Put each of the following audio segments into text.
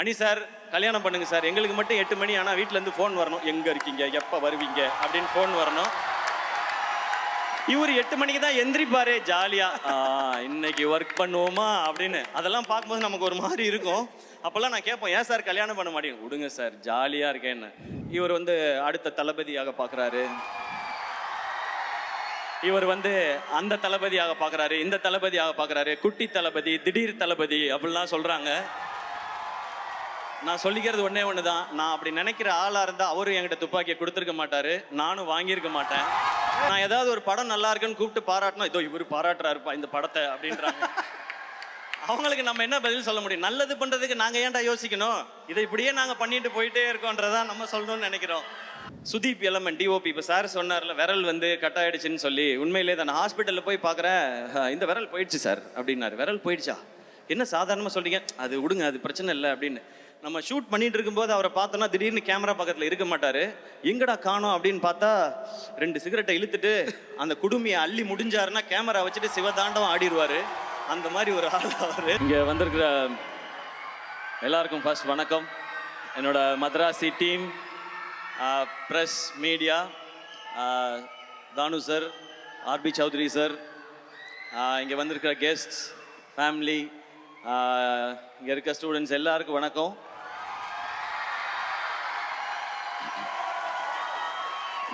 அனி சார் கல்யாணம் பண்ணுங்க சார். எங்களுக்கு மட்டும் எட்டு மணி ஆனால் வீட்டிலேருந்து ஃபோன் வரணும். எங்கே இருக்கீங்க? எப்போ வருவீங்க? அப்படின்னு ஃபோன் வரணும். இவர் எட்டு மணிக்கு தான் எந்திரிப்பாரு ஜாலியா இன்னைக்கு ஒர்க் பண்ணுவோமா? அப்படின்னு. அதெல்லாம் பார்க்கும்போது நமக்கு ஒரு மாதிரி இருக்கும். அப்பெல்லாம் நான் கேட்பேன் ஏன் சார் கல்யாணம் பண்ண மாட்டேங்க? விடுங்க சார் ஜாலியா இருக்கேன்னு. இவர் வந்து அடுத்த தளபதியாக பார்க்குறாரு. இவர் வந்து அந்த தளபதியாக பார்க்குறாரு இந்த தளபதியாக பார்க்குறாரு குட்டி தளபதி திடீர் தளபதி அப்படிலாம் சொல்கிறாங்க நான் சொல்லிக்கிறது ஒன்றே ஒன்று தான் நான் அப்படி நினைக்கிற ஆளாக இருந்தால் அவரும் என்கிட்ட துப்பாக்கியை கொடுத்துருக்க மாட்டார். நானும் வாங்கியிருக்க மாட்டேன். நான் ஏதாவது ஒரு படம் நல்லா இருக்குன்னு கூப்பிட்டு பாராட்டினா இதோ இவர் பாராட்டுறாருப்பா இந்த படத்தை அப்படின்றாங்க. அவங்களுக்கு நம்ம என்ன பதில் சொல்ல முடியும்? நல்லது பண்ணுறதுக்கு நாங்கள் ஏன்டா யோசிக்கணும்? இதை இப்படியே நாங்கள் பண்ணிட்டு போயிட்டே இருக்கோன்றதான் நம்ம சொல்லணும்னு நினைக்கிறோம். சுதீப் எலமெண்ட் டிஓபி இப்போ சார் சொன்னார்ல விரல் வந்து கட் ஆயிடுச்சுன்னு சொல்லி. உண்மையிலே தான் நான் ஹாஸ்பிட்டலில் போய் பார்க்குறேன் இந்த விரல் போயிடுச்சு சார் அப்படின்னாரு. விரல் போயிடுச்சா? என்ன சாதாரணமாக சொல்றீங்க? அது விடுங்க அது பிரச்சனை இல்லை அப்படின்னு. நம்ம ஷூட் பண்ணிட்டு இருக்கும்போது அவரை பார்த்தோன்னா திடீர்னு கேமரா பக்கத்தில் இருக்க மாட்டாரு. எங்கடா காணோம் அப்படின்னு பார்த்தா ரெண்டு சிகரெட்டை இழுத்துட்டு அந்த குடுமையை அள்ளி முடிஞ்சாருன்னா கேமரா வச்சுட்டு சிவதாண்டவம் ஆடிடுவாரு அந்த மாதிரி ஒரு ஆள் அவர். இங்கே வந்திருக்கிற எல்லாருக்கும் ஃபர்ஸ்ட் வணக்கம். என்னோட Madharaasi team press media Thanu sir RB Choudary sir இங்கே வந்திருக்கிற கெஸ்ட்ஸ் ஃபேமிலி இங்கே இருக்க ஸ்டூடெண்ட்ஸ் எல்லாருக்கும் வணக்கம்.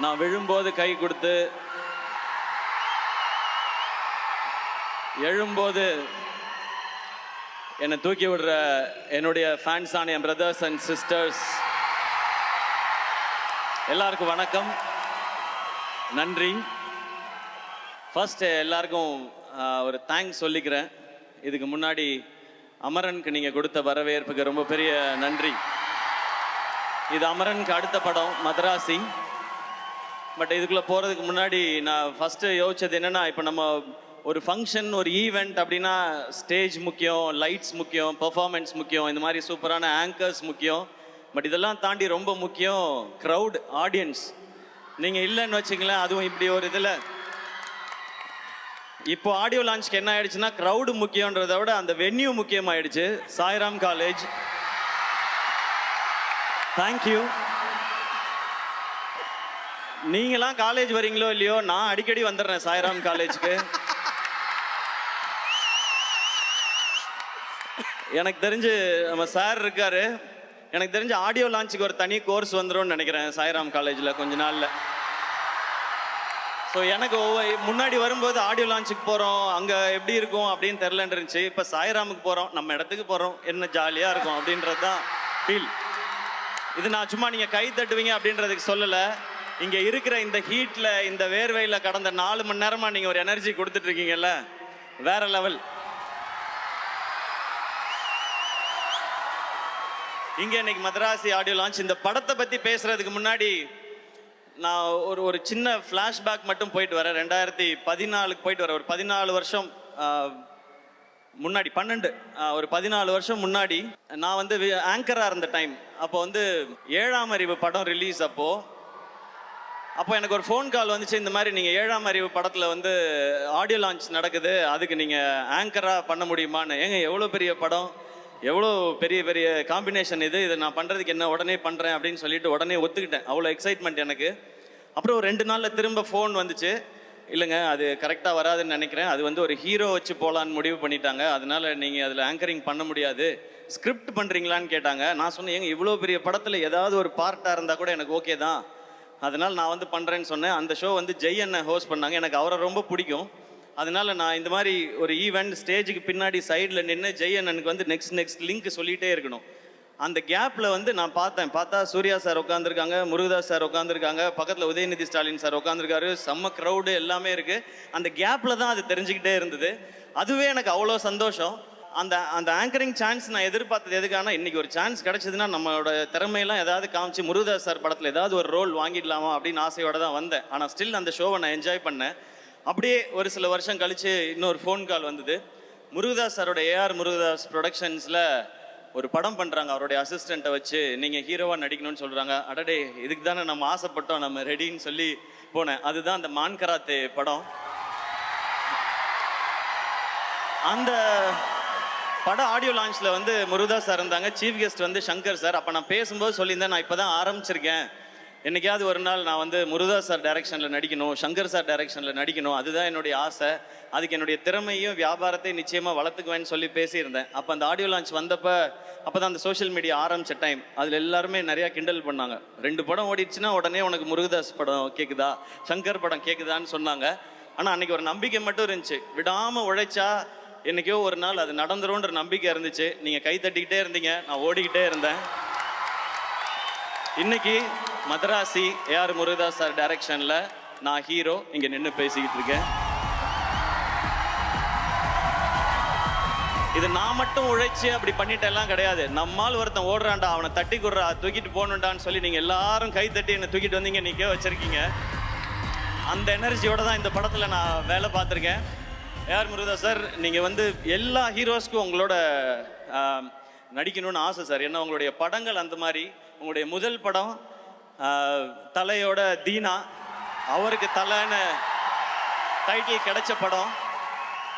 நான் விழும்போது கை கொடுத்து எழும்போது என்னை தூக்கி விடுற என்னுடைய ஃபேன்ஸான என் பிரதர்ஸ் அண்ட் சிஸ்டர்ஸ் எல்லாருக்கும் வணக்கம். நன்றி. ஃபர்ஸ்ட் எல்லாருக்கும் ஒரு தேங்க்ஸ் சொல்லிக்கிறேன். இதுக்கு முன்னாடி அமரனுக்கு நீங்கள் கொடுத்த வரவேற்புக்கு ரொம்ப பெரிய நன்றி. இது அமரனுக்கு அடுத்த படம் மதராசி. பட் இதுக்குள்ளே போகிறதுக்கு முன்னாடி நான் ஃபஸ்ட்டு யோசிச்சது என்னென்னா இப்போ நம்ம ஒரு ஃபங்க்ஷன் ஒரு ஈவெண்ட் அப்படின்னா ஸ்டேஜ் முக்கியம் லைட்ஸ் முக்கியம் பெர்ஃபார்மன்ஸ் முக்கியம் இந்த மாதிரி சூப்பரான ஆங்கர்ஸ் முக்கியம். பட் இதெல்லாம் தாண்டி ரொம்ப முக்கியம் க்ரௌட் ஆடியன்ஸ் நீங்கள் இல்லைன்னு வச்சுங்களேன் அதுவும் இப்படி ஒரு இதில். இப்போ ஆடியோ லான்ச்க்கு என்ன ஆயிடுச்சுன்னா க்ரௌடு முக்கியன்றதை விட அந்த வென்யூ முக்கியமாயிடுச்சு. சாய்ராம் காலேஜ் தேங்க்யூ நீங்களாம் காலேஜ் வரீங்களோ இல்லையோ நான் அடிக்கடி வந்துடுறேன் சாய்ராம் காலேஜுக்கு எனக்கு தெரிஞ்சு நம்ம சார் இருக்காரு. எனக்கு தெரிஞ்சு ஆடியோ லான்ச்சுக்கு ஒரு தனி கோர்ஸ் வந்துடும் நினைக்கிறேன் சாய்ராம் காலேஜில் கொஞ்ச நாளில். ஸோ எனக்கு ஒவ்வொரு முன்னாடி வரும்போது ஆடியோ லான்ச்சுக்கு போகிறோம் அங்கே எப்படி இருக்கும் அப்படின்னு தெரிலன்னு இருந்துச்சு. இப்போ சாய்ராமுக்கு போகிறோம் நம்ம இடத்துக்கு போகிறோம் என்ன ஜாலியாக இருக்கும் அப்படின்றது தான் ஃபீல் இது நான் சும்மா நீங்கள் கை தட்டுவீங்க அப்படின்றதுக்கு சொல்லலை. இங்கே இருக்கிற இந்த ஹீட்டில் இந்த வேர்வையில் கடந்த நாலு மணி நேரமாக நீங்கள் ஒரு எனர்ஜி கொடுத்துட்ருக்கீங்கல்ல வேற லெவல் இங்கே இன்னைக்கு மதராசி ஆடியோ லான்ச் இந்த படத்தை பற்றி பேசுறதுக்கு முன்னாடி நான் ஒரு ஒரு சின்ன ஃப்ளாஷ்பேக் மட்டும் போயிட்டு வரேன். ரெண்டாயிரத்தி பதினாலுக்கு போயிட்டு வரேன். ஒரு பதினாலு வருஷம் முன்னாடி பன்னெண்டு ஒரு பதினாலு வருஷம் முன்னாடி நான் வந்து ஆங்கராக இருந்த டைம் அப்போ வந்து ஏழாம் அறிவு படம் ரிலீஸ் அப்போது அப்போ எனக்கு ஒரு ஃபோன் கால் வந்துச்சு. இந்த மாதிரி நீங்கள் ஏழாம் அறிவு படத்தில் வந்து ஆடியோ லான்ச் நடக்குது. அதுக்கு நீங்கள் ஆங்கராக பண்ண முடியுமான்னு. ஏங்க எவ்வளோ பெரிய படம்? எவ்வளோ பெரிய பெரிய காம்பினேஷன் இது? இதை நான் பண்ணுறதுக்கு என்ன உடனே பண்ணுறேன் அப்படின்னு சொல்லிட்டு உடனே ஒத்துக்கிட்டேன். அவ்வளோ எக்ஸைட்மெண்ட் எனக்கு. அப்புறம் ஒரு ரெண்டு நாளில் திரும்ப ஃபோன் வந்துச்சு. இல்லைங்க அது கரெக்டாக வராதுன்னு நினைக்கிறேன். அது வந்து ஒரு ஹீரோ வச்சு போகலான்னு முடிவு பண்ணிட்டாங்க. அதனால நீங்கள் அதில் ஆங்கரிங் பண்ண முடியாது. ஸ்கிரிப்ட் பண்ணுறீங்களான்னு கேட்டாங்க. நான் சொன்னேன் ஏங்க இவ்வளோ பெரிய படத்தில் ஏதாவது ஒரு பார்ட்டாக இருந்தால் கூட எனக்கு ஓகே தான். அதனால் நான் வந்து பண்ணுறேன்னு சொன்னேன். அந்த ஷோ வந்து ஜெய் அண்ணன் ஹோஸ்ட் பண்ணாங்க. எனக்கு அவரை ரொம்ப பிடிக்கும். அதனால நான் இந்த மாதிரி ஒரு ஈவெண்ட் ஸ்டேஜுக்கு பின்னாடி சைடில் நின்று ஜெய் அண்ணனுக்கு வந்து நெக்ஸ்ட் நெக்ஸ்ட் லிங்க் சொல்லிகிட்டே இருக்கணும். அந்த கேப்பில் வந்து நான் பார்த்தேன். பார்த்தா சூர்யா சார் உட்காந்துருக்காங்க முருகதாஸ் சார் உட்காந்துருக்காங்க பக்கத்தில் உதயநிதி ஸ்டாலின் சார் உட்காந்துருக்காரு செம்ம க்ரௌடு எல்லாமே இருக்குது அந்த கேப்பில் தான் அது தெரிஞ்சுக்கிட்டே இருந்தது. அதுவே எனக்கு அவ்வளோ சந்தோஷம். அந்த அந்த ஆங்கரிங் சான்ஸ் நான் எதிர்பார்த்தது எதுக்கான இன்னைக்கு ஒரு சான்ஸ் கிடைச்சதுன்னா நம்மளோட திறமையெல்லாம் ஏதாவது காமிச்சு முருகதாஸ் சார் படத்தில் ஏதாவது ஒரு ரோல் வாங்கிடலாமா அப்படின்னு ஆசையோட தான் வந்தேன். ஆனால் ஸ்டில் அந்த ஷோவை நான் என்ஜாய் பண்ணேன். அப்படியே ஒரு சில வருஷம் கழித்து இன்னொரு ஃபோன் கால் வந்தது. முருகதாஸ் சாரோட ஏஆர் முருகதாஸ் ப்ரொடக்ஷன்ஸில் ஒரு படம் பண்ணுறாங்க அவருடைய அசிஸ்டண்ட்டை வச்சு நீங்கள் ஹீரோவாக நடிக்கணும்னு சொல்கிறாங்க அடடே இதுக்கு தானே நம்ம ஆசைப்பட்டோம் நம்ம ரெடின்னு சொல்லி போனேன். அதுதான் அந்த மான் கராத்தே படம். அந்த பட ஆடியோ லான்ச்சில் வந்து முருகதாஸ் சார் இருந்தாங்க. சீஃப் கெஸ்ட் வந்து சங்கர் சார் அப்போ நான் பேசும்போது சொல்லியிருந்தேன் நான் இப்போ தான் ஆரம்பிச்சிருக்கேன். என்னைக்காவது ஒரு நாள் நான் வந்து முருகதாஸ் சார் டைரக்ஷனில் நடிக்கணும் சங்கர் சார் டைரக்ஷனில் நடிக்கணும் அதுதான் என்னுடைய ஆசை. அதுக்கு என்னுடைய திறமையும் வியாபாரத்தையும் நிச்சயமாக வளர்த்துக்குவேன்னு சொல்லி பேசியிருந்தேன். அப்போ அந்த ஆடியோ லான்ச் வந்தப்போ அப்போ தான் அந்த சோஷியல் மீடியா ஆரம்பிச்ச டைம் அதில் எல்லாருமே நிறையா கிண்டல் பண்ணாங்க. ரெண்டு படம் ஓடிடுச்சுன்னா உடனே உனக்கு முருகதாஸ் படம் கேட்குதா சங்கர் படம் கேட்குதான்னு சொன்னாங்க. ஆனால் அன்னைக்கு ஒரு நம்பிக்கை மட்டும் இருந்துச்சு. விடாமல் உழைச்சா என்னைக்கோ ஒரு நாள் அது நடந்துரும்ன்ற நம்பிக்கை இருந்துச்சு. நீங்கள் கை தட்டிக்கிட்டே இருந்தீங்க. நான் ஓடிக்கிட்டே இருந்தேன். இன்னைக்கு மதராசி ஏஆர் முருகதாஸ் சார் டைரக்ஷனில் நான் ஹீரோ. இங்கே நின்று பேசிக்கிட்டு இருக்கேன். இது நான் மட்டும் உழைச்சி அப்படி பண்ணிட்டெல்லாம் கிடையாது. நம்மால் ஒருத்தன் ஓடுறான்டா அவனை தட்டி கொடுறா தூக்கிட்டு போகணுண்டான்னு சொல்லி நீங்கள் எல்லாரும் கை தட்டி என்னை தூக்கிட்டு வந்தீங்க நிற்க வச்சுருக்கீங்க. அந்த எனர்ஜியோட தான் இந்த படத்தில் நான் வேலை பார்த்துருக்கேன். AR Murugadoss sir? நீங்கள் வந்து எல்லா ஹீரோஸ்க்கும் உங்களோட நடிக்கணும்னு ஆசை சார். ஏன்னா உங்களுடைய படங்கள் அந்த மாதிரி உங்களுடைய முதல் படம் தலையோட தீனா அவருக்கு தலைன்னு டைட்டில் கிடைச்ச படம்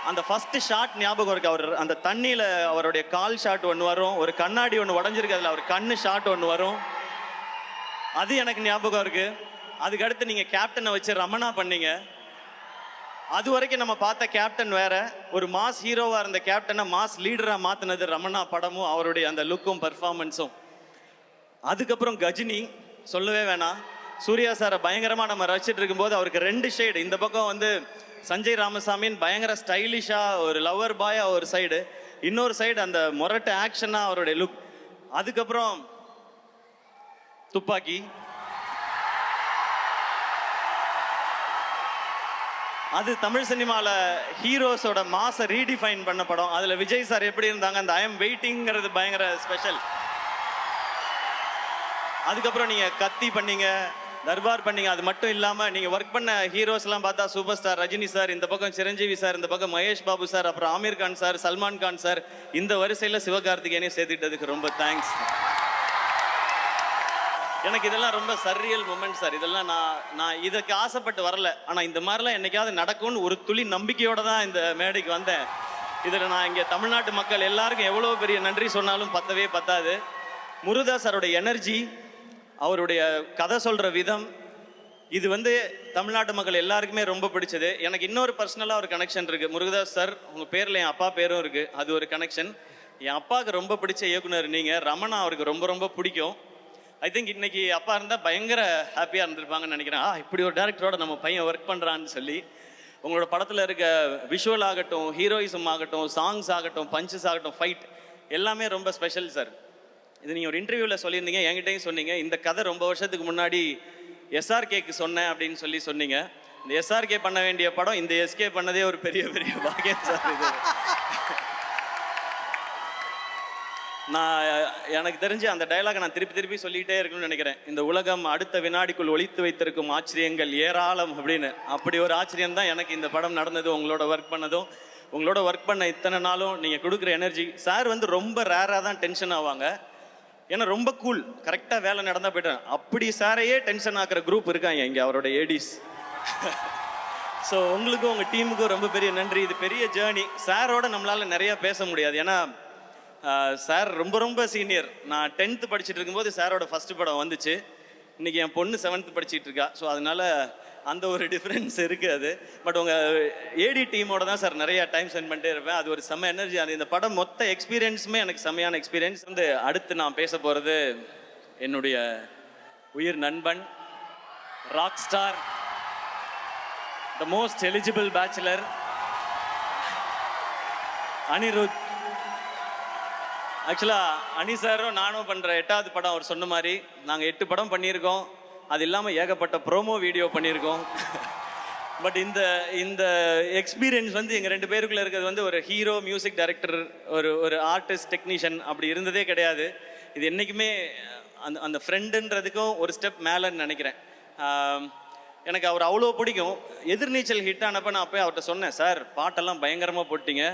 அந்த ஃபஸ்ட்டு ஷாட் ஞாபகம் இருக்கு. அவர் அந்த தண்ணியில் அவருடைய கால் ஷாட் ஒன்று வரும் ஒரு கண்ணாடி ஒன்று உடஞ்சிருக்கு அதில் அவர் கண்ணு ஷாட் ஒன்று வரும். அது எனக்கு ஞாபகம் இருக்குது அதுக்கடுத்து நீங்கள் கேப்டனை வச்சு ரமணா பண்ணீங்க. அது வரைக்கும் நம்ம பார்த்த கேப்டன் வேற. ஒரு மாஸ் ஹீரோவா இருந்த கேப்டனை மாஸ் லீடரா மாத்தினது ரமணா படமும் அவருடைய அந்த லுக்கும் பர்ஃபார்மன்ஸும் அதுக்கப்புறம் கஜினி சொல்லவே வேணாம். சூர்யா சாரை பயங்கரமா நம்ம ரசிச்சிட்டு இருக்கும்போது அவருக்கு ரெண்டு ஷேடு இந்த பக்கம் வந்து சஞ்சய் ராமசாமின்னு பயங்கர ஸ்டைலிஷா ஒரு லவர் பாயா ஒரு சைடு இன்னொரு சைடு அந்த மொரட்டு ஆக்ஷனா அவருடைய லுக் அதுக்கப்புறம் துப்பாக்கி. அது தமிழ் சினிமாவில் ஹீரோஸோட மாசை ரீடிஃபைன் பண்ண படம். அதில் விஜய் சார் எப்படி இருந்தாங்க அந்த ஐஎம் வெயிட்டிங்கிறது பயங்கர ஸ்பெஷல் அதுக்கப்புறம் நீங்கள் கத்தி பண்ணீங்க தர்பார் பண்ணீங்க அது மட்டும் இல்லாமல் நீங்கள் ஒர்க் பண்ண ஹீரோஸ்லாம் பார்த்தா சூப்பர் ஸ்டார் ரஜினி சார் இந்த பக்கம் சிரஞ்சீவி சார் இந்த பக்கம் மகேஷ் பாபு சார் அப்புறம் ஆமீர் கான் சார் சல்மான் கான் சார் இந்த வரிசையில் சிவகார்த்திகேயனையும் சேர்த்துக்கிட்டதுக்கு ரொம்ப தேங்க்ஸ் எனக்கு இதெல்லாம் ரொம்ப சர்ரியல் மூமெண்ட் சார் இதெல்லாம் நான் நான் இதற்கு ஆசைப்பட்டு வரல. ஆனால் இந்த மாதிரிலாம் என்னைக்காவது நடக்கும்னு ஒரு துளி நம்பிக்கையோட தான் இந்த மேடைக்கு வந்தேன். இதில் நான் இங்கே தமிழ்நாட்டு மக்கள் எல்லாருக்கும் எவ்வளோ பெரிய நன்றி சொன்னாலும் பத்தவே பத்தாது. முருதா சாரோட எனர்ஜி அவருடைய கதை சொல்கிற விதம் இது வந்து தமிழ்நாட்டு மக்கள் எல்லாருக்குமே ரொம்ப பிடிச்சது. எனக்கு இன்னொரு பர்சனலாக ஒரு கனெக்ஷன் இருக்குது முருகதாஸ் சார் உங்கள் பேரில் என் அப்பா பேரும் இருக்குது அது ஒரு கனெக்ஷன் என் அப்பாவுக்கு ரொம்ப பிடிச்ச இயக்குனர் நீங்கள் ரமணா அவருக்கு ரொம்ப ரொம்ப பிடிக்கும். ஐ திங்க் இன்னைக்கு அப்பா இருந்தால் பயங்கர ஹாப்பியாக இருந்திருப்பாங்கன்னு நினைக்கிறேன். ஆ இப்படி ஒரு டேரக்டரோட நம்ம பையன் ஒர்க் பண்ணுறான்னு சொல்லி உங்களோட படத்தில் இருக்க விஷுவல் ஆகட்டும் ஹீரோயிசம் ஆகட்டும் சாங்ஸ் ஆகட்டும் பஞ்சஸ் ஆகட்டும் ஃபைட் எல்லாமே ரொம்ப ஸ்பெஷல் சார் இது நீங்கள் ஒரு இன்டர்வியூவில் சொல்லியிருந்தீங்க என்கிட்டயும் சொன்னீங்க. இந்த கதை ரொம்ப வருஷத்துக்கு முன்னாடி எஸ்ஆர்கேக்கு சொன்னேன் அப்படின்னு சொல்லி சொன்னீங்க. இந்த எஸ்ஆர்கே பண்ண வேண்டிய படம் இந்த எஸ்கே பண்ணதே ஒரு பெரிய பெரிய பாக்கியம் சார் இது. நான் எனக்கு தெரிஞ்சு அந்த டைலாக் நான் திருப்பி திருப்பி சொல்லிகிட்டே இருக்கணும்னு நினைக்கிறேன். இந்த உலகம் அடுத்த வினாடிக்குள் ஒழித்து வைத்திருக்கும் ஆச்சரியங்கள் ஏராளம் அப்படின்னு. அப்படி ஒரு ஆச்சரியம் தான் எனக்கு இந்த படம் நடந்தது உங்களோட ஒர்க் பண்ணதும். உங்களோட ஒர்க் பண்ண இத்தனை நாளும் நீங்கள் கொடுக்குற எனர்ஜி சார் வந்து ரொம்ப ரேராக தான் டென்ஷன் ஆவாங்க. ஏன்னா ரொம்ப கூல் கரெக்டாக வேலை நடந்தால் போய்ட்டேன். அப்படி சாரையே டென்ஷன் ஆக்குற குரூப் இருக்காங்க இங்கே அவரோட ஏடிஸ் ஸோ உங்களுக்கும் உங்கள் டீமுக்கும் ரொம்ப பெரிய நன்றி. இது பெரிய ஜேர்னி சாரோட நம்மளால் நிறையா பேச முடியாது. ஏன்னா சார் ரொம்ப ரொம்ப சீனியர். நான் டென்த்து படிச்சுட்டு இருக்கும்போது சாரோட ஃபர்ஸ்ட் படம் வந்துச்சு. இன்னைக்கு என் பொண்ணு செவன்த் படிச்சுட்டு இருக்கா. ஸோ அதனால அந்த ஒரு டிஃப்ரென்ஸ் இருக்குது அது. பட் உங்கள் ஏடி டீமோட தான் சார் நிறைய டைம் ஸ்பெண்ட் பண்ணிட்டே இருப்பேன். அது ஒரு செம்ம எனர்ஜி அது இந்த படம் மொத்த எக்ஸ்பீரியன்ஸுமே எனக்கு செம்மையான எக்ஸ்பீரியன்ஸ் வந்து அடுத்து நான் பேச போகிறது என்னுடைய உயிர் நண்பன் rock star the most eligible bachelor Anirudh ஆக்சுவலாக அனி சாரும் நானும் பண்ணுற எட்டாவது படம் அவர் சொன்ன மாதிரி நாங்கள் எட்டு படம் பண்ணியிருக்கோம். அது இல்லாமல் ஏகப்பட்ட ப்ரோமோ வீடியோ பண்ணியிருக்கோம். பட் இந்த இந்த எக்ஸ்பீரியன்ஸ் வந்து எங்கள் ரெண்டு பேருக்குள்ள இருக்கிறது வந்து ஒரு ஹீரோ மியூசிக் டைரக்டர் ஒரு ஒரு ஆர்டிஸ்ட் டெக்னீஷியன் அப்படி இருந்ததே கிடையாது. இது என்றைக்குமே அந்த அந்த ஃப்ரெண்டுன்றதுக்கும் ஒரு ஸ்டெப் மேலேன்னு நினைக்கிறேன். எனக்கு அவர் அவ்வளோ பிடிக்கும். எதிர்நீச்சல் ஹிட் ஆனப்போ நான் போய் அவர்கிட்ட சொன்னேன் சார் பாட்டெல்லாம் பயங்கரமாக போட்டிங்க.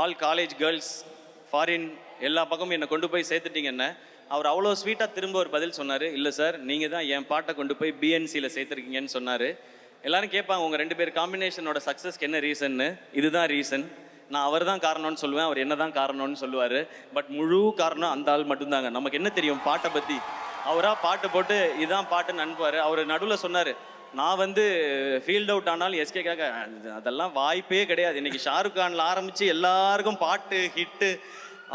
ஆல் காலேஜ் கேர்ள்ஸ் ஃபாரின் எல்லா பக்கமும் என்னை கொண்டு போய் சேர்த்துட்டீங்க என்ன அவர் அவ்வளோ ஸ்வீட்டாக திரும்ப ஒரு பதில் சொன்னார். இல்லை சார் நீங்கள் தான் என் பாட்டை கொண்டு போய் பிஎன்சியில் சேர்த்துருக்கீங்கன்னு சொன்னார். எல்லாரும் கேட்பாங்க உங்கள் ரெண்டு பேர் காம்பினேஷனோட சக்ஸஸ்க்கு என்ன ரீசன்னு இதுதான் ரீசன் நான் அவர் தான் காரணம்னு சொல்லுவேன் அவர் என்ன தான் காரணம்னு சொல்லுவார். பட் முழு காரணம் அந்த ஆள் மட்டும்தாங்க. நமக்கு என்ன தெரியும் பாட்டை பற்றி அவராக பாட்டு போட்டு இதான் பாட்டுன்னு அனுப்புவார். அவர் நடுவில் சொன்னார் நான் வந்து ஃபீல்ட் அவுட் ஆனாலும் எஸ்கேக்காக அதெல்லாம் வாய்ப்பே கிடையாது. இன்னைக்கு ஷாருக் கான்ல ஆரம்பித்து எல்லாருக்கும் பாட்டு ஹிட்டு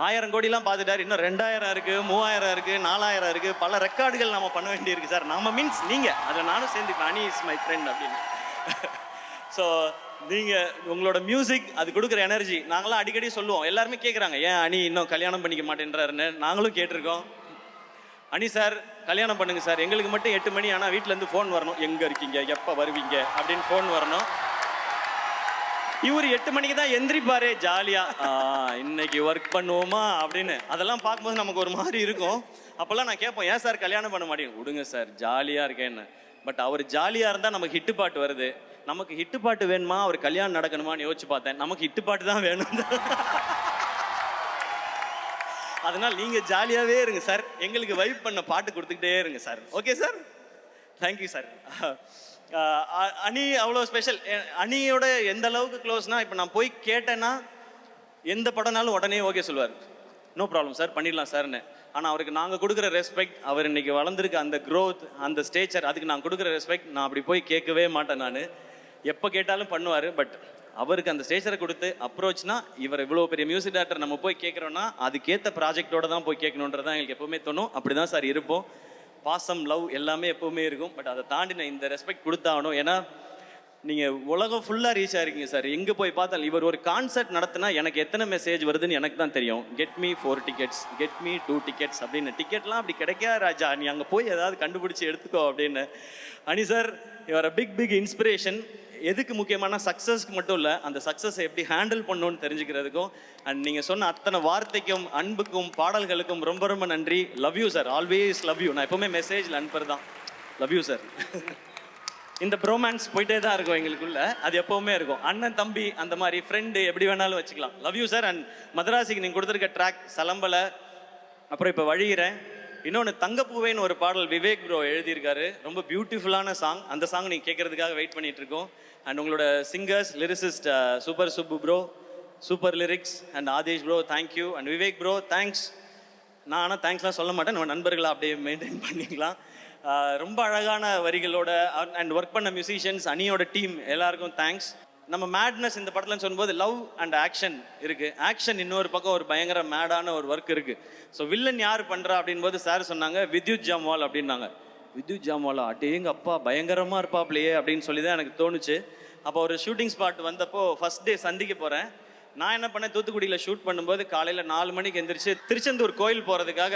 ஆயிரம் கோடிலாம் பார்த்துட்டார். இன்னும் ரெண்டாயிரம் இருக்குது மூவாயிரம் இருக்குது நாலாயிரம் இருக்குது பல ரெக்கார்டுகள் நம்ம பண்ண வேண்டியிருக்கு சார். நம்ம மீன்ஸ் நீங்கள் அதில் நானும் சேர்ந்துக்கலாம் அனி இஸ் மை ஃப்ரெண்ட் அப்படின்னு. ஸோ நீங்கள் உங்களோட மியூசிக் அது கொடுக்குற எனர்ஜி நாங்களாம் அடிக்கடி சொல்லுவோம். எல்லாருமே கேட்குறாங்க ஏன் அனி இன்னும் கல்யாணம் பண்ணிக்க மாட்டேன்றாருன்னு? நாங்களும் கேட்டிருக்கோம். அனி சார் கல்யாணம் பண்ணுங்கள் சார் எங்களுக்கு மட்டும் எட்டு மணி ஆனால் வீட்டிலேருந்து ஃபோன் வரணும். எங்கே இருக்கீங்க? எப்போ வருவீங்க? அப்படின்னு ஃபோன் வரணும். இவர் எட்டு மணிக்கு தான் எந்திரிப்பாரு ஜாலியா. இன்னைக்கு ஒர்க் பண்ணுவோமா அப்படின்னு. அதெல்லாம் பார்க்கும்போது நமக்கு ஒரு மாதிரி இருக்கும். அப்பெல்லாம் நான் கேட்போம் ஏன் சார் கல்யாணம் பண்ண மாட்டேங்க? விடுங்க சார் ஜாலியா இருக்கேன்னு. பட் அவர் ஜாலியா இருந்தா நமக்கு ஹிட்டு பாட்டு வருது. நமக்கு ஹிட்டு பாட்டு வேணுமா? அவர் கல்யாணம் நடக்கணுமான்னு யோசிச்சு பார்த்தேன். நமக்கு ஹிட்டு பாட்டு தான் வேணும். அதனால் நீங்க ஜாலியாவே இருங்க சார் எங்களுக்கு வைப் பண்ண பாட்டு கொடுத்துக்கிட்டே இருங்க sir okay sir thank you sir Ani அவ்வளோ ஸ்பெஷல் அணியோட எந்த அளவுக்கு க்ளோஸ்னா இப்போ நான் போய் கேட்டேன்னா எந்த படம்னாலும் உடனே ஓகே சொல்லுவார். நோ ப்ராப்ளம் சார் பண்ணிடலாம் சார்னு ஆனால் அவருக்கு நாங்கள் கொடுக்குற ரெஸ்பெக்ட் அவர் இன்னைக்கு வளர்ந்துருக்க அந்த க்ரோத் அந்த ஸ்டேச்சர் அதுக்கு நான் கொடுக்குற ரெஸ்பெக்ட் நான் அப்படி போய் கேட்கவே மாட்டேன் நான். எப்போ கேட்டாலும் பண்ணுவார் பட் அவருக்கு அந்த ஸ்டேச்சரை கொடுத்து அப்ரோச்னா இவர் இவ்வளோ பெரிய மியூசிக் டேரக்டர் நம்ம போய் கேட்குறோன்னா அதுக்கேற்ற ப்ராஜெக்டோட தான் போய் கேட்கணுன்றது தான் எங்களுக்கு எப்போவுமே தோணும். அப்படி தான் சார் இருப்போம். பாசம் லவ் எல்லாமே எப்பவுமே இருக்கும். பட் அதை தாண்டி நான் இந்த ரெஸ்பெக்ட் கொடுத்தாகணும். ஏன்னா நீங்கள் உலகம் ஃபுல்லாக ரீச் ஆகிருக்கீங்க சார் எங்கே போய் பார்த்தாலும் இவர் ஒரு கான்சர்ட் நடத்தினா எனக்கு எத்தனை மெசேஜ் வருதுன்னு எனக்கு தான் தெரியும். Get me four tickets get me two tickets அப்படின்னு. டிக்கெட்லாம் அப்படி கிடைக்காது ராஜா. நீ அங்கே போய் ஏதாவது கண்டுபிடிச்சி எடுத்துக்கோ அப்படின்னு. அனி சார் இவர் பிக் பிக் இன்ஸ்பிரேஷன் எதுக்கு முக்கியமான சக்ஸஸ்க்கு மட்டும் இல்லை அந்த சக்ஸஸை எப்படி ஹேண்டில் பண்ணணும்னு தெரிஞ்சுக்கிறதுக்கும் அண்ட் நீங்கள் சொன்ன அத்தனை வார்த்தைக்கும் அன்புக்கும் பாடல்களுக்கும் ரொம்ப ரொம்ப நன்றி. Love you sir always love you நான் எப்பவுமே மெசேஜில் அனுப்புறது தான். லவ் யூ சார் இந்த ப்ரோமான்ஸ் போயிட்டே தான் இருக்கும் எங்களுக்குள்ள. அது எப்பவுமே இருக்கும். அண்ணன் தம்பி அந்த மாதிரி ஃப்ரெண்டு எப்படி வேணாலும் வச்சுக்கலாம். லவ் யூ சார் அண்ட் மதராசிக்கு நீங்கள் கொடுத்துருக்க ட்ராக் சலம்பலை. அப்புறம் இப்போ வழிகிறேன் இன்னொன்று தங்கப்பூவேன்னு ஒரு பாடல் விவேக் ப்ரோ எழுதியிருக்காரு. ரொம்ப பியூட்டிஃபுல்லான சாங் அந்த சாங் நீங்கள் கேட்கறதுக்காக வெயிட் பண்ணிட்டு இருக்கோம். அண்ட் உங்களோட singers lyricist super Subbu bro super lyrics and Adesh bro thank you and Vivek bro thanks நான் ஆனால் தேங்க்ஸ்லாம் சொல்ல மாட்டேன். நம்ம நண்பர்களாக அப்படியே மெயின்டைன் பண்ணிக்கலாம். Uh, ரொம்ப அழகான வரிகளோட அண்ட் ஒர்க் பண்ண மியூசிஷியன்ஸ் அணியோட டீம் எல்லாருக்கும் தேங்க்ஸ் நம்ம மேட்னஸ் இந்த படத்தில் சொல்லும்போது லவ் அண்ட் ஆக்ஷன் இருக்கு. ஆக்ஷன் இன்னொரு பக்கம் ஒரு பயங்கர மேடான ஒரு ஒர்க் இருக்கு. ஸோ வில்லன் யார் பண்றா அப்படின்போது சார் சொன்னாங்க வித்யுத் ஜாம்வால் அப்படின்னாங்க. வித்யுத் ஜாம்வாலா? அட்டேங்க அப்பா பயங்கரமா இருப்பாப்லையே அப்படின்னு சொல்லி தான் எனக்கு தோணுச்சு. அப்போ ஒரு ஷூட்டிங் ஸ்பாட் வந்தப்போ ஃபர்ஸ்ட் டே சந்திக்க போறேன். நான் என்ன பண்ணேன் தூத்துக்குடியில் ஷூட் பண்ணும்போது காலையில் நாலு மணிக்கு எந்திரிச்சு திருச்செந்தூர் கோயில் போகிறதுக்காக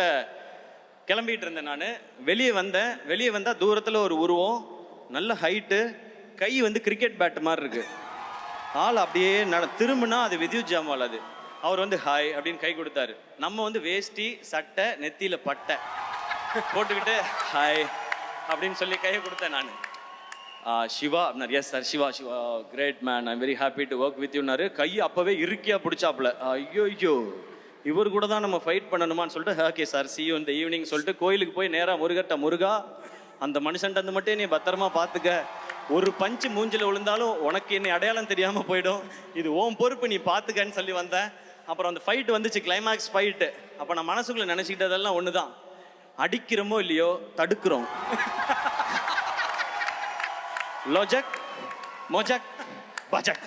கிளம்பிட்டு இருந்தேன் நான். வெளியே வந்தேன். வெளியே வந்தால் தூரத்தில் ஒரு உருவம் நல்ல ஹைட்டு கை வந்து கிரிக்கெட் பேட் மாதிரி இருக்குது ஆள் அப்படியே நட திரும்பினா அது வித்யுத் ஜாமால் அது. அவர் வந்து ஹாய் அப்படின்னு கை கொடுத்தாரு. நம்ம வந்து வேஷ்டி சட்டை நெத்தியில பட்டை. போட்டுக்கிட்டு ஹாய் அப்படின்னு சொல்லி கையை கொடுத்தேன் நான். சிவா அப்படின்னாரு. Yes sir Siva Siva. Great man I'm very happy to work with யூனாரு கை அப்போவே இருக்கியா பிடிச்சாப்புல. ஐயோ ஐயோ இவர் கூட தான் நம்ம ஃபைட் பண்ணணுமான்னு சொல்லிட்டு ஓகே சார் சி இந்த ஈவினிங் சொல்லிட்டு கோயிலுக்கு போய் நேராக முருகட்ட முருகா அந்த மனுஷன்ட்ட வந்து மட்டும் நீ பத்திரமா பார்த்துக்க ஒரு பஞ்சு மூஞ்சில் விழுந்தாலும் உனக்கு என்னை அடையாளம் தெரியாமல் போயிடும் இது ஓம் பொறுப்பு நீ பார்த்துக்கன்னு சொல்லி வந்தேன் அப்புறம் அந்த ஃபைட் வந்துச்சு கிளைமேக்ஸ் ஃபைட்டு அப்போ நான் மனசுக்குள்ளே நினச்சிக்கிட்டதெல்லாம் ஒன்று தான் அடிக்கிறோமோ இல்லையோ தடுக்கிறோம் லொஜக் மொஜக் பஜக்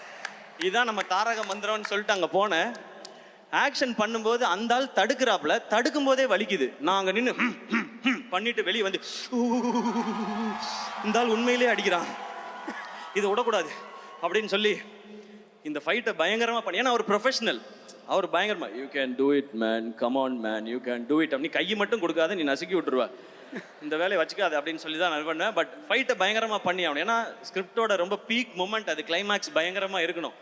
இதுதான் நம்ம தாரக மந்திரம்னு சொல்லிட்டு அங்கே போனேன் ஆக்ஷன் பண்ணும்போது அந்த ஆள் தடுக்கிறாப்புல தடுக்கும் போதே வலிக்குது நான் அங்கே நின்று பண்ணிட்டு வெளியே வந்து இந்த ஆள் உண்மையிலே அடிக்கிறான் இதை விடக்கூடாது அப்படின்னு சொல்லி இந்த ஃபைட்டை பயங்கரமாக பண்ணி ஏன்னா அவர் ப்ரொஃபஷனல் அவர் பயங்கரமா you can do it man come on man you can do it அப்படி கையை மட்டும் கொடுக்காத நீ நசுக்கி விட்டுருவ. இந்த வேலையை வச்சுக்காது அப்படின்னு சொல்லி தான் நான் பண்ணேன். பட் ஃபைட்டை பயங்கரமாக பண்ணி ஆகணும் ஏன்னா ஸ்கிரிப்டோட ரொம்ப பீக் மூமெண்ட் அது கிளைமேக்ஸ் பயங்கரமாக இருக்கணும்.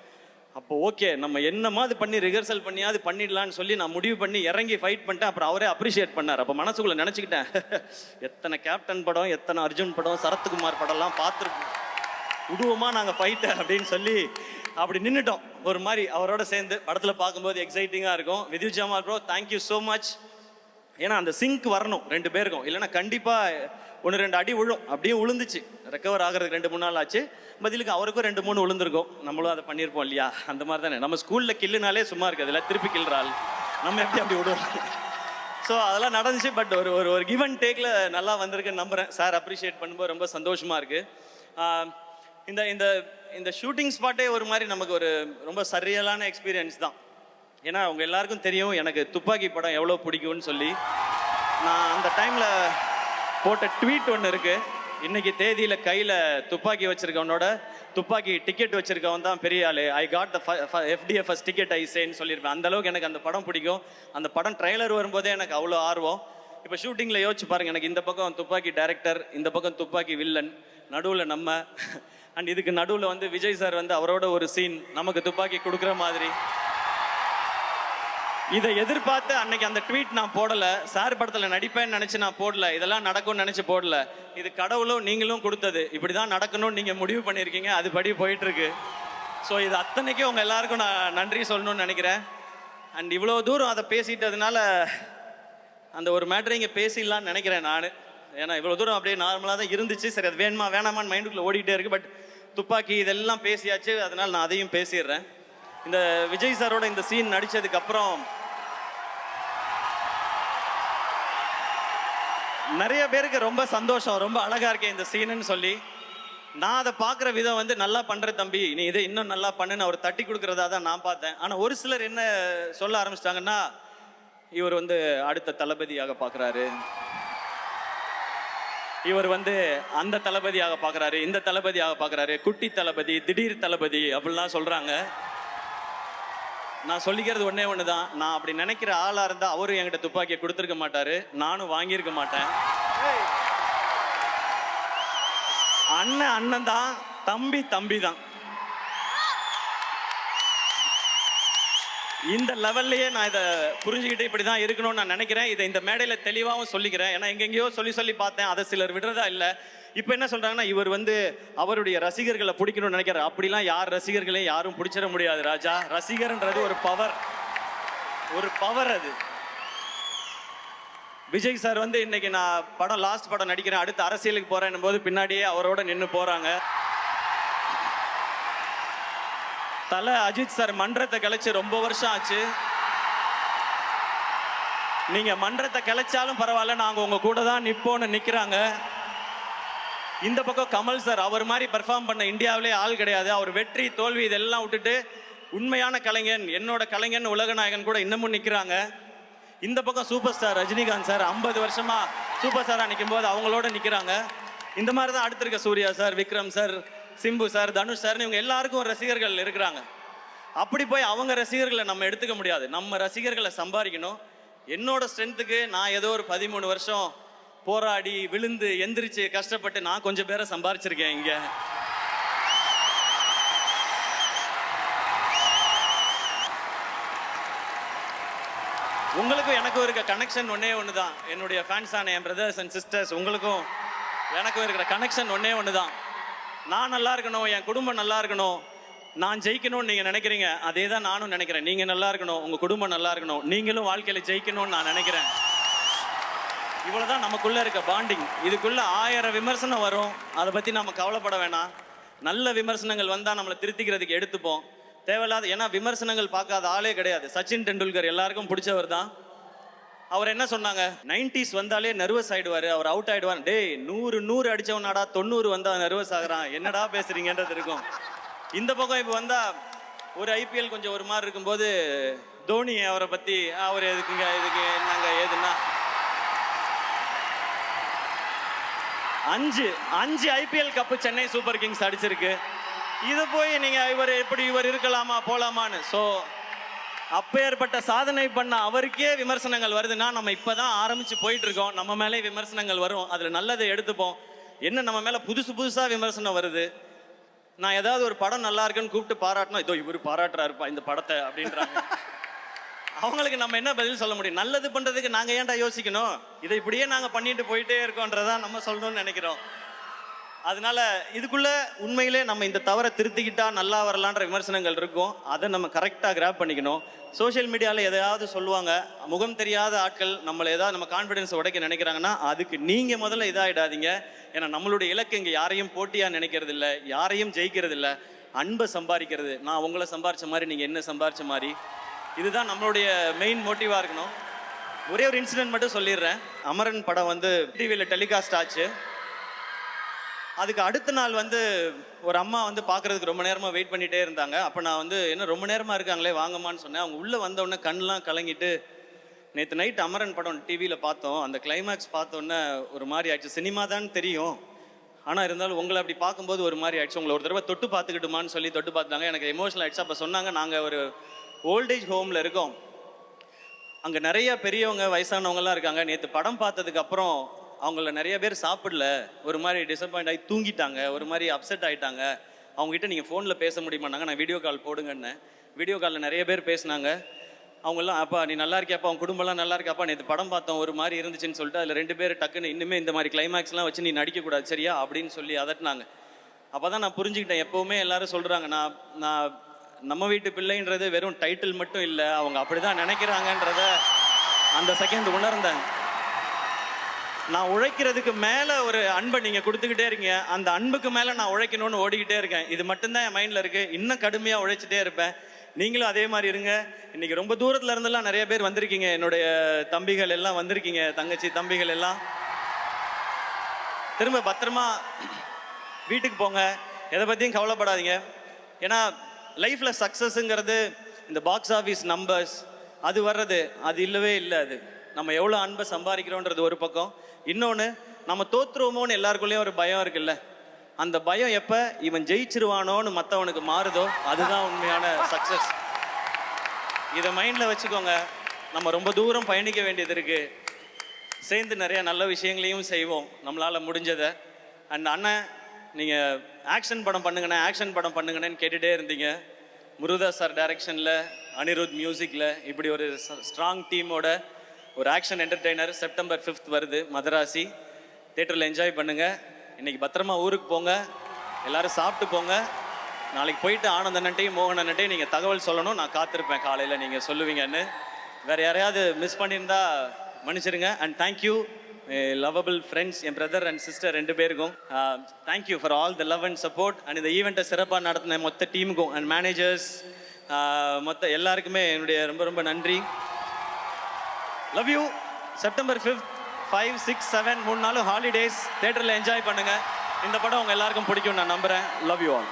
அப்போ ஓகே நம்ம என்னமா அது பண்ணி ரிஹர்சல் பண்ணியாவது பண்ணிடலாம்னு சொல்லி நான் முடிவு பண்ணி இறங்கி ஃபைட் பண்ணிட்டேன். அப்புறம் அவரே அப்ரிஷியேட் பண்ணார். அப்போ மனசுக்குள்ளே நினச்சிக்கிட்டேன். எத்தனை கேப்டன் படம் எத்தனை அர்ஜுன் படம் சரத்குமார் படம்லாம் பார்த்துருக்கேன் விடுவோமா நாங்கள் ஃபைட்டை அப்படின்னு சொல்லி அப்படி நின்றுட்டோம் ஒரு மாதிரி அவரோட சேர்ந்து படத்தில் பார்க்கும்போது எக்ஸைட்டிங்காக இருக்கும். Vidyut Jammwal bro thank you so much ஏன்னா அந்த சிங்க் வரணும் ரெண்டு பேருக்கும். இல்லைன்னா கண்டிப்பாக ஒன்று ரெண்டு அடி விழும். அப்படியே விழுந்துச்சு ரெக்கவர் ஆகிறதுக்கு ரெண்டு மூணு நாள் ஆச்சு. பதிலுக்கு அவருக்கும் ரெண்டு மூணு விழுந்திருக்கும் நம்மளும் அதை பண்ணியிருப்போம் இல்லையா? அந்த மாதிரி தானே. நம்ம ஸ்கூலில் கில்லுனாலே சும்மா இருக்குது இல்லை திருப்பி கில்றாள் நம்ம எப்படி அப்படி விடுவோம்? ஸோ அதெல்லாம் நடந்துச்சு. பட் ஒரு ஒரு ஒரு கிவ் அண்ட் டேக்கில் நல்லா வந்திருக்குன்னு நம்புகிறேன் சார் அப்ரிஷியேட் பண்ணும்போது ரொம்ப சந்தோஷமாக இருக்குது இந்த இந்த இந்த ஷூட்டிங் ஸ்பாட்டே ஒரு மாதிரி நமக்கு ஒரு ரொம்ப சரியலான எக்ஸ்பீரியன்ஸ் தான். ஏன்னா அவங்க எல்லாருக்கும் தெரியும் எனக்கு துப்பாக்கி படம் எவ்வளோ பிடிக்கும்னு சொல்லி. நான் அந்த டைமில் போட்ட ட்வீட் ஒன்று இருக்குது இன்னைக்கு தேதியில் கையில் துப்பாக்கி வச்சுருக்கவனோட துப்பாக்கி டிக்கெட் வச்சுருக்கவன் தான் பெரிய ஆளு. I got the FDFS ticket I சேன்னு சொல்லியிருப்பேன். அந்த அளவுக்கு எனக்கு அந்த படம் பிடிக்கும். அந்த படம் ட்ரெய்லர் வரும்போதே எனக்கு அவ்வளோ ஆர்வம். இப்போ ஷூட்டிங்கில் யோசிச்சு பாருங்கள் எனக்கு இந்த பக்கம் துப்பாக்கி டைரக்டர் இந்த பக்கம் துப்பாக்கி வில்லன் நடுவில் நம்ம. அண்ட் இதுக்கு நடுவில் வந்து விஜய் சார் வந்து அவரோட ஒரு சீன் நமக்கு துப்பாக்கி கொடுக்குற மாதிரி. இதை எதிர்பார்த்து அன்னைக்கு அந்த ட்வீட் நான் போடல. சார் படத்தில் நடிப்பேன்னு நினச்சி நான் போடல. இதெல்லாம் நடக்கும்னு நினச்சி போடல. இது கடவுளும் நீங்களும் கொடுத்தது. இப்படி தான் நடக்கணும்னு நீங்கள் முடிவு பண்ணியிருக்கீங்க. அதுபடி போயிட்டுருக்கு. ஸோ இது அத்தனைக்கும் உங்கள் எல்லாருக்கும் நான் நன்றி சொல்லணும்னு நினைக்கிறேன். அண்ட் இவ்வளோ தூரம் அதை பேசிட்டதுனால அந்த ஒரு மேட்ரை இங்கே பேசிடலாம்னு நினைக்கிறேன் நான். ஏன்னா இவ்வளோ தூரம் அப்படியே நார்மலாக தான் இருந்துச்சு. சரி அது வேணுமா வேணாமான்னு மைண்டுக்குள்ளே ஓடிக்கிட்டே இருக்கு. பட் துப்பாக்கி இதெல்லாம் பேசியாச்சு. அதனால் நான் அதையும் பேசிடுறேன். இந்த விஜய் சாரோட இந்த சீன் நடித்ததுக்கப்புறம் நிறைய பேருக்கு ரொம்ப சந்தோஷம். ரொம்ப அழகாக இருக்கேன் இந்த சீனுன்னு சொல்லி. நான் அதை பார்க்குற விதம் வந்து நல்லா பண்ணுற தம்பி. நீ இதை இன்னும் நல்லா பண்ணுன்னு அவர் தட்டி கொடுக்குறதா தான் நான் பார்த்தேன். ஆனால் ஒரு சிலர் என்ன சொல்ல ஆரம்பிச்சிட்டாங்கன்னா இவர் வந்து அடுத்த தளபதியாக பார்க்குறாரு. இவர் வந்து அந்த தளபதியாக பார்க்குறாரு இந்த தளபதியாக பார்க்குறாரு குட்டி தளபதி திடீர் தளபதி அப்படிலாம் சொல்கிறாங்க நான் சொல்லிக்கிறது ஒன்றே ஒன்று தான் நான் அப்படி நினைக்கிற ஆளாக இருந்தால் அவரும் என்கிட்ட துப்பாக்கியை கொடுத்துருக்க மாட்டார். நானும் வாங்கியிருக்க மாட்டேன். அண்ணன் அண்ணன் தான் தம்பி தம்பி தான் இந்த லெவல்லையே நான் இதை புரிஞ்சுக்கிட்டு இப்படி தான் இருக்கணும்னு நான் நினைக்கிறேன். இதை இந்த மேடையில் தெளிவாகவும் சொல்லிக்கிறேன். ஏன்னா எங்கெங்கேயோ சொல்லி சொல்லி பார்த்தேன். அதை சிலர் விடுறதா இல்லை. இப்போ என்ன சொல்கிறாங்கன்னா இவர் வந்து அவருடைய ரசிகர்களை பிடிக்கணும்னு நினைக்கிறார். அப்படிலாம் யார் ரசிகர்களையும் யாரும் பிடிச்சிட முடியாது ராஜா. ரசிகர்ன்றது ஒரு பவர் ஒரு பவர் அது. விஜய் சார் வந்து இன்னைக்கு நான் படம் லாஸ்ட் படம் நடிக்கிறேன். அடுத்து அரசியலுக்கு போகிறேன் போது பின்னாடியே அவரோட நின்று போகிறாங்க தலை அஜித் சார் மன்றத்தை கலைச்சு ரொம்ப வருஷம் ஆச்சு. நீங்க மன்றத்தை கிளைச்சாலும் பரவாயில்ல நாங்க உங்க கூட தான் நிப்போன்னு நிக்கிறாங்க. இந்த பக்கம் கமல் சார் அவர் மாதிரி பெர்ஃபார்ம் பண்ண இந்தியாவிலே ஆள் கிடையாது. அவர் வெற்றி தோல்வி இதெல்லாம் விட்டுட்டு உண்மையான கலைஞன் என்னோட கலைஞன் உலகநாயகன் கூட இன்னமும் நிக்கிறாங்க. இந்த பக்கம் சூப்பர் ஸ்டார் ரஜினிகாந்த் சார் ஐம்பது வருஷமா சூப்பர் ஸ்டாரா நிற்கும் போது அவங்களோட நிக்கிறாங்க. இந்த மாதிரி தான் அடுத்திருக்க Suriya sir Vikram sir Simbu sir Dhanush sir இவங்க எல்லாருக்கும் ரசிகர்கள் இருக்கிறாங்க. அப்படி போய் அவங்க ரசிகர்களை நம்ம எடுத்துக்க முடியாது. நம்ம ரசிகர்களை சம்பாதிக்கணும். என்னோட ஸ்ட்ரென்த்துக்கு நான் ஏதோ ஒரு பதிமூணு வருஷம் போராடி விழுந்து எந்திரிச்சு கஷ்டப்பட்டு நான் கொஞ்சம் பேரை சம்பாரிச்சிருக்கேன் இங்கே. உங்களுக்கும் எனக்கும் இருக்க கனெக்ஷன் ஒன்னே ஒன்று தான் என்னுடைய ஃபேன்ஸான என் பிரதர்ஸ் அண்ட் சிஸ்டர்ஸ் உங்களுக்கும் எனக்கும் இருக்கிற கனெக்ஷன் ஒன்னே ஒன்று தான் நான் நல்லா இருக்கணும் என் குடும்பம் நல்லா இருக்கணும். நான் ஜெயிக்கணும்னு நீங்கள் நினைக்கிறீங்க அதே தான் நானும் நினைக்கிறேன். நீங்கள் நல்லா இருக்கணும் உங்கள் குடும்பம் நல்லா இருக்கணும். நீங்களும் வாழ்க்கையில் ஜெயிக்கணும்னு நான் நினைக்கிறேன். இவ்வளவுதான் நமக்குள்ளே இருக்க பாண்டிங். இதுக்குள்ளே ஆயிரம் விமர்சனம் வரும். அதை பற்றி நம்ம கவலைப்பட வேணாம். நல்ல விமர்சனங்கள் வந்தால் நம்மளை திருத்திக்கிறதுக்கு எடுத்துப்போம். தேவையில்லாத ஏன்னா விமர்சனங்கள் பார்க்காத ஆளே கிடையாது. சச்சின் டெண்டுல்கர் எல்லாருக்கும் பிடிச்சவர் தான். அவர் என்ன சொன்னாங்க? நைன்டிஸ் வந்தாலே நர்வஸ் ஆயிடுவாரு. அவர் அவுட் ஆயிடுவார். டேய் நூறு நூறு அடிச்சவனாடா தொண்ணூறு வந்தா நர்வஸ் ஆகுறான். என்னடா பேசுறீங்கன்றது இருக்கும். இந்த பக்கம் இப்போ வந்தா ஒரு ஐபிஎல் கொஞ்சம் ஒரு மாதிரி இருக்கும்போது தோனி அவரை பத்தி அவர் எதுக்குங்க இதுக்கு என்னங்க ஏதுன்னா அஞ்சு அஞ்சு IPL cup Chennai Super Kings அடிச்சிருக்கு. இது போய் நீங்க இவர் எப்படி இவர் இருக்கலாமா போலாமான்னு. ஸோ அப்பேற்பட்ட சாதனை பண்ண அவருக்கே விமர்சனங்கள் வருதுன்னா நம்ம இப்போதான் ஆரம்பிச்சு போயிட்டு இருக்கோம் நம்ம மேலே விமர்சனங்கள் வரும். அதில் நல்லதை எடுத்துப்போம். என்ன நம்ம மேலே புதுசு புதுசாக விமர்சனம் வருது? நான் ஏதாவது ஒரு படம் நல்லா இருக்குன்னு கூப்பிட்டு பாராட்டினா இதோ இவர் பாராட்டுறாருப்பா இந்த படத்தை அப்படின்றாங்க. அவங்களுக்கு நம்ம என்ன பதில் சொல்ல முடியும்? நல்லது பண்ணுறதுக்கு நாங்கள் ஏன்டா யோசிக்கணும்? இதை இப்படியே நாங்கள் பண்ணிட்டு போயிட்டே இருக்கோன்றதான் நம்ம சொல்லணும்னு நினைக்கிறோம். அதனால இதுக்குள்ள உண்மையிலே நம்ம இந்த தவறை திருத்திக்கிட்டா நல்லா வரலான்ற விமர்சனங்கள் இருக்கும். அதை நம்ம கரெக்டாக கிராப் பண்ணிக்கணும். சோஷியல் மீடியாவில் எதையாவது சொல்லுவாங்க முகம் தெரியாத ஆட்கள் நம்மளை ஏதாவது நம்ம கான்ஃபிடன்ஸ் உடைக்க நினைக்கிறாங்கன்னா அதுக்கு நீங்கள் முதல்ல இதாகிடாதீங்க ஏன்னா நம்மளுடைய இலக்கு இங்கே யாரையும் போட்டியாக நினைக்கிறது இல்லை யாரையும் ஜெயிக்கிறது இல்லை அன்பை சம்பாதிக்கிறது. நான் உங்களை சம்பாரிச்ச மாதிரி நீங்கள் என்ன சம்பாரிச்ச மாதிரி. இதுதான் நம்மளுடைய மெயின் மோட்டிவாக இருக்கணும். ஒரே ஒரு இன்சிடென்ட் மட்டும் சொல்லிடுறேன். அமரன் படம் வந்து டிவியில் டெலிகாஸ்ட் ஆச்சு. அதுக்கு அடுத்த நாள் வந்து ஒரு அம்மா வந்து பார்க்கறதுக்கு ரொம்ப நேரமாக வெயிட் பண்ணிட்டே இருந்தாங்க. அப்போ நான் வந்து என்ன ரொம்ப நேரமாக இருக்காங்களே வாங்கம்மான்னு சொன்னேன். அவங்க உள்ளே வந்த உடனே கண்ணெலாம் கலங்கிட்டு நேற்று நைட் அமரன் படம் டிவியில் பார்த்தோம். அந்த கிளைமேக்ஸ் பார்த்தோன்னே ஒரு மாதிரி ஆயிடுச்சு. சினிமா தான் தெரியும். ஆனால் இருந்தாலும் உங்களை அப்படி பார்க்கும்போது ஒரு மாதிரி ஆயிடுச்சு. உங்களை ஒரு தடவை தொட்டு பார்த்துக்கிட்டுமான்னு சொல்லி தொட்டு பார்த்தாங்க எனக்கு எமோஷனல் ஆயிடுச்சு. அப்போ சொன்னாங்க நாங்கள் ஒரு ஓல்டேஜ் ஹோமில் இருக்கோம். அங்கே நிறைய பெரியவங்க வயசானவங்கலாம் இருக்காங்க. நேற்று படம் பார்த்ததுக்கு அப்புறம் அவங்கள நிறைய பேர் சாப்பிடல. ஒரு மாதிரி டிசப்பாயிண்ட் ஆகி தூங்கிட்டாங்க. ஒரு மாதிரி அப்செட் ஆகிட்டாங்க அவங்ககிட்ட நீங்கள் ஃபோனில் பேச முடியுமானாங்க நான் வீடியோ கால் போடுங்கன்னு வீடியோ காலில் நிறைய பேர் பேசினாங்க. அவங்கெல்லாம் அப்பா நீ நல்லா இருக்கியாப்பா? அவங்க குடும்பம்லாம் நல்லா இருக்காப்பா? நேற்று படம் பார்த்தோம். ஒரு மாதிரி இருந்துச்சுன்னு சொல்லிட்டு அதில் ரெண்டு பேர் டக்குன்னு இன்னுமே இந்த மாதிரி கிளைமேக்ஸ்லாம் வச்சு நீ நடிக்கக்கூடாது சரியா? அப்படின்னு சொல்லி அதட்டினாங்க. அப்போ தான் நான் புரிஞ்சுக்கிட்டேன். எப்போவுமே எல்லாரும் சொல்கிறாங்க நான் நான் நம்ம வீட்டு பிள்ளைன்றது வெறும் டைட்டில் மட்டும் இல்லை. அவங்க அப்படி தான் நினைக்கிறாங்கன்றத அந்த செகண்ட் உணர்ந்தேன். நான் உழைக்கிறதுக்கு மேலே ஒரு அன்பை நீங்கள் கொடுத்துக்கிட்டே இருக்கீங்க. அந்த அன்புக்கு மேலே நான் உழைக்கணும்னு ஓடிக்கிட்டே இருக்கேன். இது மட்டும்தான் என் மைண்டில் இருக்குது இன்னும் கடுமையாக உழைச்சிட்டே இருப்பேன். நீங்களும் அதே மாதிரி இருங்க. இன்னைக்கு ரொம்ப தூரத்தில் இருந்தெல்லாம் நிறைய பேர் வந்திருக்கீங்க. என்னுடைய தம்பிகள் எல்லாம் வந்திருக்கீங்க. தங்கச்சி தம்பிகள் எல்லாம். திரும்ப பத்திரமா வீட்டுக்கு போங்க. எதை பற்றியும் கவலைப்படாதீங்க. ஏன்னா லைஃப்பில் சக்ஸஸுங்கிறது இந்த பாக்ஸ் ஆஃபீஸ் நம்பர்ஸ் அது வர்றது அது இல்லவே இல்லை அது. நம்ம எவ்வளோ அன்பை சம்பாதிக்கிறோன்றது ஒரு பக்கம். இன்னொன்று நம்ம தோற்றுருவோமோன்னு எல்லாருக்குள்ளேயும் ஒரு பயம் இருக்குல்ல? அந்த பயம் எப்போ? இவன் ஜெயிச்சிருவானோன்னு மற்றவனுக்கு மாறுதோ அதுதான் உண்மையான சக்ஸஸ் இதை மைண்டில் வச்சுக்கோங்க. நம்ம ரொம்ப தூரம் பயணிக்க வேண்டியது இருக்குது சேர்ந்து நிறைய நல்ல விஷயங்களையும் செய்வோம். நம்மளால் முடிஞ்சதை. அண்ட் அண்ணன் நீங்கள் ஆக்ஷன் படம் பண்ணுங்கண்ணே ஆக்ஷன் படம் பண்ணுங்கண்ணேன்னு கேட்டுகிட்டே இருந்தீங்க. முருதா சார் டைரக்ஷனில் அனிருத் மியூசிக்கில் இப்படி ஒரு ஸ்ட்ராங் டீமோட ஒரு ஆக்ஷன் என்டர்டெய்னர் செப்டம்பர் ஃபிஃப்த் வருது மதராசி. தேட்டரில் என்ஜாய் பண்ணுங்கள் இன்னைக்கு பத்திரமா ஊருக்கு போங்க. எல்லாரும் சாப்பிட்டு போங்க. நாளைக்கு போயிட்டு ஆனந்த அண்ணன்ட்டையும் மோகன் அண்ணன்ட்டையும் நீங்கள் தகவல் சொல்லணும். நான் காத்திருப்பேன் காலையில் நீங்கள் சொல்லுவீங்கன்னு. வேற யாரையாவது மிஸ் பண்ணியிருந்தா மன்னிச்சிருங்க. And thank you lovable friends N brother and sister ரெண்டு பேருக்கும். Thank you for all the love and support and இந்த ஈவெண்ட்டை சிறப்பாக நடத்தின மொத்த டீமுக்கும் அண்ட் மேனேஜர்ஸ் மொத்த எல்லாருக்குமே என்னுடைய ரொம்ப ரொம்ப நன்றி. Love you September fifth five six seven மூணு நாள் ஹாலிடேஸ் தேட்டரில் என்ஜாய் பண்ணுங்கள் இந்த படம் உங்கள் எல்லாருக்கும் பிடிக்கும் நான் நம்புகிறேன் லவ் யூ ஆல்